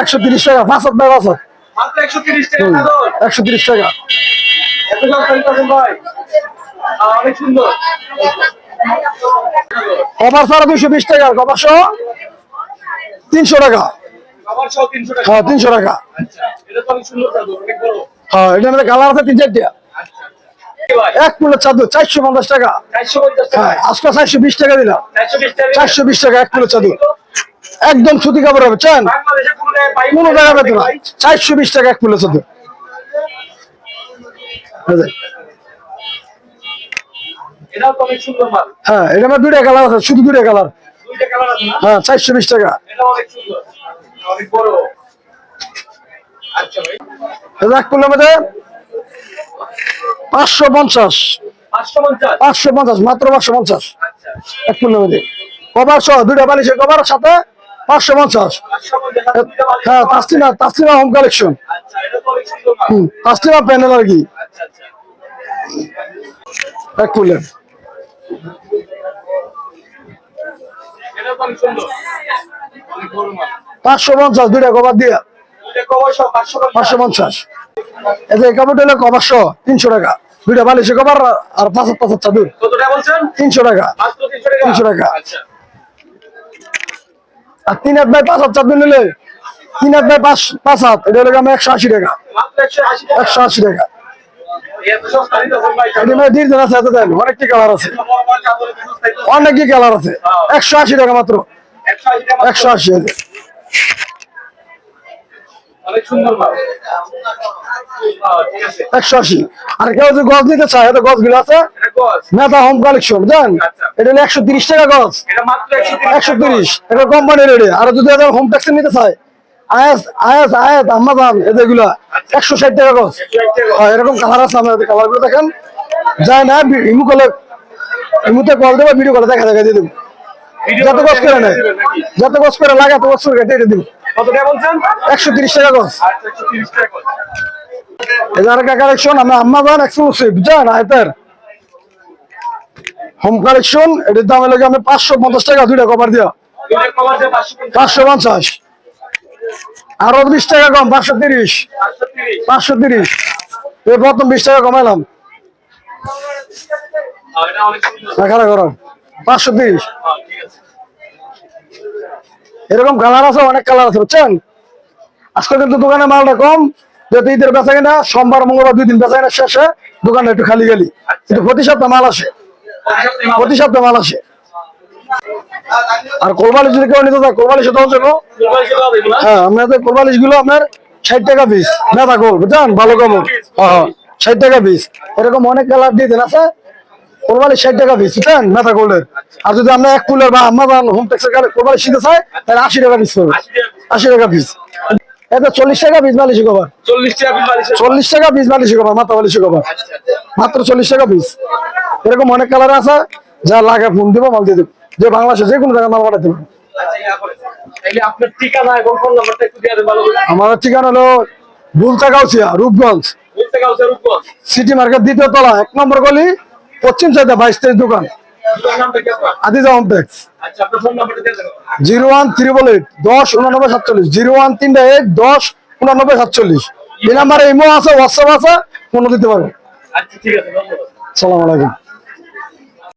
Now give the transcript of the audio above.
একশো তিরিশ টাকা পাঁচ ভাই পাঁচ একশো তিরিশ টাকা অনেক সুন্দর। কভার ছাড়া দুইশো বিশ টাকা কভার সহ তিনশো টাকা। আমার তিনশো টাকা। হ্যাঁ তিনশো টাকা। আচ্ছা এটা হ্যাঁ এটার মধ্যে কালার আছে তিন চারটা। আচ্ছা আচ্ছা। এক ফুলের চাদর চারশো পঞ্চাশ টাকা। হ্যাঁ আজকে চারশো বিশ টাকা দিলাম। চারশো বিশ টাকা। এক ফুলের চাদর। একদম সুতি কাপড় হবে চান? কোনো টাকা পেতে না। চারশো বিশ টাকা এক ফুলের হ্যাঁ এটা আমার দুইটা কালার আছে শুধু দুইটা কালার। হ্যাঁ চারশো বিশ টাকা। আচ্ছা এক ফুলের মধ্যে পাঁচশো পঞ্চাশ। পাঁচশো পঞ্চাশ? মাত্র পাঁচশো পঞ্চাশ। আচ্ছা। এক ফুলের মধ্যে। কভার সহ দুইটা বালিশের কভার সাথে পাঁচশো পঞ্চাশ। বালিশ হ্যাঁ তাসলিমা তাসলিমা হোম কালেকশন হুম, তাসলিমা প্যানেল আর কি? এক মাল পাঁচশো পঞ্চাশ, দুইটা কভার দিয়ে। পাঁচশো পঞ্চাশ। এই যে কাপড় হলো কভার তিনশো টাকা। দুইটা বালিশের কভার আর পাঁচ পাঁচ চাদর তিনশো টাকা। তিনশো টাকা 300 টাকা। আর তিন হাত বাই পাঁচ হাত চাদর নিলে তিন বাই পাঁচ পাঁচ হাত, এটা হলো গ্রামে একশো আশি টাকা। একশো আশি টাকা। এটি মানে আছে কালার আছে। কালার একশো আশি টাকা মাত্র। একশো আশি আছে অনেক সুন্দর মাল আহ, ঠিক আছে একশো আশি আর কেউ যদি নিতে চায় এতগুলো আছে। মেথা হোম কালেকশন জান আচ্ছা। এটা হলো একশো তিরিশ টাকা একশো তিরিশ এটা আর যদি হোম ট্যাক্সে নিতে চায় আয়াস আয়াস আয়াত আমাজন এগুলা একশো ষাট টাকা গছ হ্যাঁ, এরকম কালার আছে আমাদের কালারগুলো দেখেন। যায় না ইমু কলে ইমুতে কল দেবো ভিডিও করে দেখা দেখা দিয়ে দেবো। যত গছ করে নেয়। যত গছ করে লাগে গছ করে কেটে দিব। কত টাকা বলছেন? 130 টাকা গজ। আচ্ছা 130 টাকা গজ। এদার কা কালেকশন আমরা আম্মাজান এক্সক্লুসিভ জান আয়তার টাকা দুইটা কভার দিয়া। দুইটা কভার এই প্রথম 20 টাকা কমাইলাম। আর এটা অনেক এরকম কালার আছে, অনেক কালার আছে, বুঝছেন? আজকে কিন্তু দোকানে মালটা কম, যেহেতু ঈদের বেচা কিনা, সোমবার, মঙ্গলবার দুই দিন বেচা কিনা শেষে দোকানে একটু খালি খালি কিন্তু প্রতি সপ্তাহে মাল আসে। প্রতি সপ্তাহে মাল আসে। আর কোরবালি যদি কেউ নিতে চায় কোরবালি সেটা হচ্ছে। হ্যাঁ আপনাদের কোরবালিশগুলো আপনার ষাট টাকা পিস মেধা গোল, বুঝছেন? ভালো কাপড় হ্যাঁ ষাট টাকা পিস এরকম অনেক কালার দেন, আছে? কোরবালিশ ষাট টাকা পিস বুঝছেন? মেধা গোল্ডের আর যদি আমরা এক কুলের বা আমাজন হোম টেক্সের কোরবালিশ শিখতে চায় তাহলে আশি টাকা পিস করবে। আশি টাকা পিস এটা চল্লিশ টাকা পিস বালিশ কভার চল্লিশ টাকা পিস বালিশ কভার মাথা বালিশ কভার আচ্ছা আচ্ছা মাত্র চল্লিশ টাকা পিস এরকম অনেক কালার আছে যা লাগে ফোন দিব মাল দিয়ে দেবো। যে বাংলাদেশে যে কোনো জায়গায় মাল পাঠাতে পারবে। আচ্ছা আমাদের ঠিকানা হলো বুলতা গাউছিয়া রূপগঞ্জ রূপগঞ্জ। সিটি মার্কেট দ্বিতীয় তলা এক নম্বর গলি পশ্চিম সাইডে বাইশ তেইশ দোকান। দুটোর কমপ্লেক্স আচ্ছা জিরো ওয়ান ত্রিপল এইট দশ উনানব্বই সাতচল্লিশ। জিরো ওয়ান তিনটা এইট দশ উনানব্বই সাতচল্লিশ। এই নাম্বারে ইমো আছে হোয়াটসঅ্যাপ আছে ফোন দিতে পারো আচ্ছা ঠিক আছে ধন্যবাদ। সালাম আলাইকুম।